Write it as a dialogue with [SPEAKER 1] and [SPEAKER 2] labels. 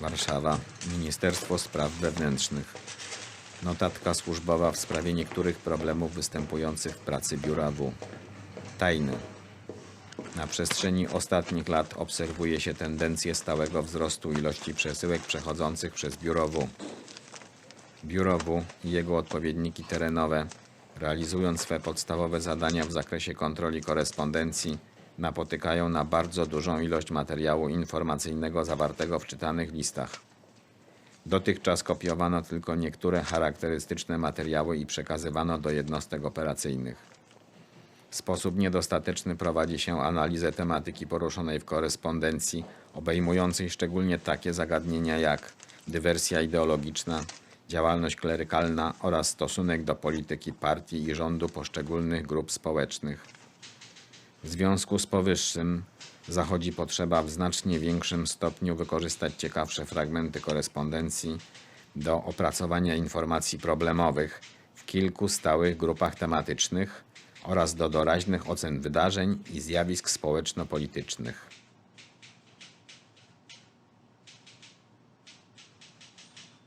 [SPEAKER 1] Warszawa, Ministerstwo Spraw Wewnętrznych. Notatka służbowa w sprawie niektórych problemów występujących w pracy Biura W. Tajny. Na przestrzeni ostatnich lat obserwuje się tendencję stałego wzrostu ilości przesyłek przechodzących przez Biuro W. Biuro W i jego odpowiedniki terenowe, realizując swe podstawowe zadania w zakresie kontroli korespondencji, napotykają na bardzo dużą ilość materiału informacyjnego zawartego w czytanych listach. Dotychczas kopiowano tylko niektóre charakterystyczne materiały i przekazywano do jednostek operacyjnych. W sposób niedostateczny prowadzi się analizę tematyki poruszonej w korespondencji, obejmującej szczególnie takie zagadnienia jak dywersja ideologiczna, działalność klerykalna oraz stosunek do polityki partii i rządu poszczególnych grup społecznych. W związku z powyższym zachodzi potrzeba w znacznie większym stopniu wykorzystać ciekawsze fragmenty korespondencji do opracowania informacji problemowych w kilku stałych grupach tematycznych oraz do doraźnych ocen wydarzeń i zjawisk społeczno-politycznych.